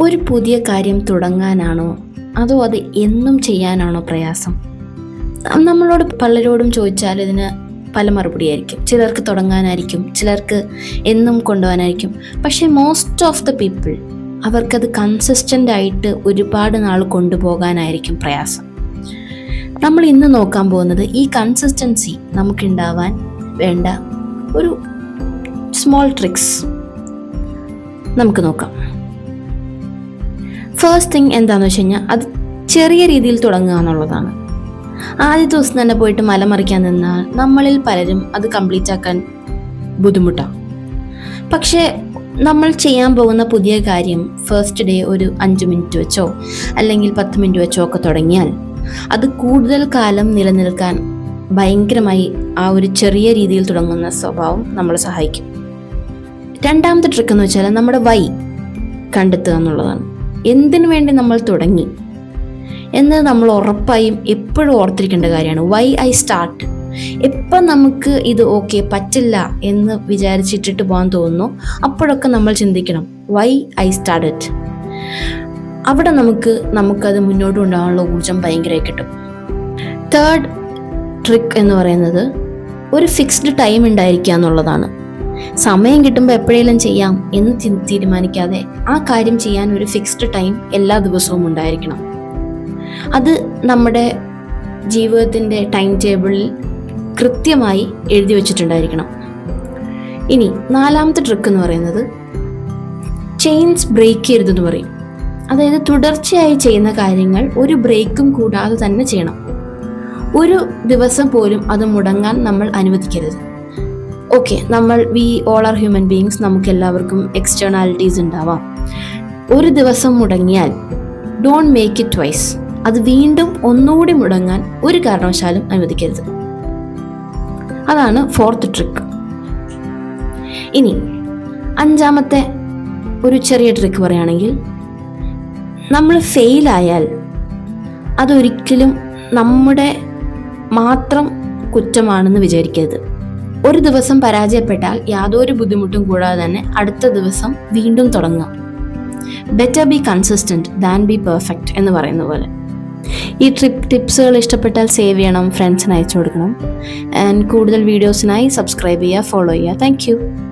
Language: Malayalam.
ഒരു പുതിയ കാര്യം തുടങ്ങാനാണോ? അതോ അത് എന്നും ചെയ്യാനാണോ പ്രയാസം? നമ്മളോട് പലരോടും ചോദിച്ചാൽ ഇതിന് പല മറുപടിയായിരിക്കും. ചിലർക്ക് തുടങ്ങാനായിരിക്കും ചിലർക്ക് എന്നും കൊണ്ടുപോകാനായിരിക്കും. പക്ഷേ മോസ്റ്റ് ഓഫ് ദ പീപ്പിൾ അവർക്കത് കൺസിസ്റ്റന്റ് ആയിട്ട് ഒരുപാട് നാൾ കൊണ്ടുപോകാനായിരിക്കും പ്രയാസം. നമ്മൾ ഇന്ന് നോക്കാൻ പോകുന്നത് ഈ കൺസിസ്റ്റൻസി നമുക്കുണ്ടാവാൻ വേണ്ട ഒരു സ്മോൾ ട്രിക്സ് നമുക്ക് നോക്കാം. ഫസ്റ്റ് തിങ് എന്താണെന്ന് വെച്ച് കഴിഞ്ഞാൽ അത് ചെറിയ രീതിയിൽ തുടങ്ങുക എന്നുള്ളതാണ്. ആദ്യ ദിവസം തന്നെ പോയിട്ട് മലമറിക്കാൻ നിന്നാൽ നമ്മളിൽ പലരും അത് കംപ്ലീറ്റ് ആക്കാൻ ബുദ്ധിമുട്ടാണ് പക്ഷേ നമ്മൾ ചെയ്യാൻ പോകുന്ന പുതിയ കാര്യം ഫസ്റ്റ് ഡേ ഒരു അഞ്ച് മിനിറ്റ് വെച്ചോ അല്ലെങ്കിൽ പത്ത് മിനിറ്റ് വെച്ചോ ഒക്കെ തുടങ്ങിയാൽ അത് കൂടുതൽ കാലം നിലനിൽക്കാൻ ഭയങ്കരമായി ആ ഒരു ചെറിയ രീതിയിൽ തുടങ്ങുന്ന സ്വഭാവം നമ്മളെ സഹായിക്കും. രണ്ടാമത്തെ ട്രിക്ക് എന്ന് വെച്ചാൽ നമ്മുടെ വൈ കണ്ടെത്തുക എന്നുള്ളതാണ്. എന്തിനു വേണ്ടി നമ്മൾ തുടങ്ങി? എന്നത് നമ്മൾ ഉറപ്പായും എപ്പോഴും ഓർത്തിരിക്കേണ്ട കാര്യമാണ്. വൈ ഐ സ്റ്റാർട്ട് എപ്പം നമുക്ക് ഇത് ഓക്കെ പറ്റില്ല എന്ന് വിചാരിച്ചിട്ടിട്ട് പോകാൻ തോന്നുന്നു. അപ്പോഴൊക്കെ നമ്മൾ ചിന്തിക്കണം. വൈ ഐ സ്റ്റാർട്ട് അവിടെ നമുക്ക് നമുക്കത് മുന്നോട്ട് കൊണ്ടുപോകാനുള്ള ഊർജം ഭയങ്കരമായി കിട്ടും. തേർഡ് ട്രിക്ക് എന്ന് പറയുന്നത് ഒരു ഫിക്സ്ഡ് ടൈം ഉണ്ടായിരിക്കുക എന്നുള്ളതാണ്. സമയം കിട്ടുമ്പോൾ എപ്പോഴെങ്കിലും ചെയ്യാം എന്ന് തീരുമാനിക്കാതെ ആ കാര്യം ചെയ്യാൻ ഒരു ഫിക്സ്ഡ് ടൈം എല്ലാ ദിവസവും ഉണ്ടായിരിക്കണം. അത് നമ്മുടെ ജീവിതത്തിന്റെ ടൈം ടേബിളിൽ കൃത്യമായി എഴുതി വച്ചിട്ടുണ്ടായിരിക്കണം. ഇനി നാലാമത്തെ ട്രിക്ക് എന്ന് പറയുന്നത് ചെയിൻസ് ബ്രേക്ക് ചെയ്യരുതെന്ന് പറയും. അതായത് തുടർച്ചയായി ചെയ്യുന്ന കാര്യങ്ങൾ ഒരു ബ്രേക്കും കൂടാതെ തന്നെ ചെയ്യണം. ഒരു ദിവസം പോലും അത് മുടങ്ങാൻ നമ്മൾ അനുവദിക്കരുത്. ഓക്കെ നമ്മൾ we all are human beings നമുക്ക് എല്ലാവർക്കും എക്സ്റ്റേണാലിറ്റീസ് ഉണ്ടാവാം. ഒരു ദിവസം മുടങ്ങിയാൽ ഡോണ്ട് മേക്ക് ഇറ്റ് ട്വൈസ് അത് വീണ്ടും ഒന്നുകൂടി മുടങ്ങാൻ ഒരു കാരണവശാലും അനുവദിക്കരുത്. അതാണ് ഫോർത്ത് ട്രിക്ക് ഇനി അഞ്ചാമത്തെ ഒരു ചെറിയ ട്രിക്ക് പറയുകയാണെങ്കിൽ നമ്മൾ ഫെയിലായാൽ അതൊരിക്കലും നമ്മുടെ മാത്രം കുറ്റമാണെന്ന് വിചാരിക്കരുത്. ഒരു ദിവസം പരാജയപ്പെട്ടാൽ യാതൊരു ബുദ്ധിമുട്ടും കൂടാതെ തന്നെ അടുത്ത ദിവസം വീണ്ടും തുടങ്ങുക. Better be consistent than be perfect എന്ന് പറയുന്ന പോലെ. ഈ ട്രിപ്പ് ടിപ്സുകൾ ഇഷ്ടപ്പെട്ടാൽ സേവ് ചെയ്യണം ഫ്രണ്ട്സിന് അയച്ചു കൊടുക്കണം. ആൻഡ് കൂടുതൽ വീഡിയോസിനായി സബ്സ്ക്രൈബ് ചെയ്യുക ഫോളോ ചെയ്യുക. താങ്ക്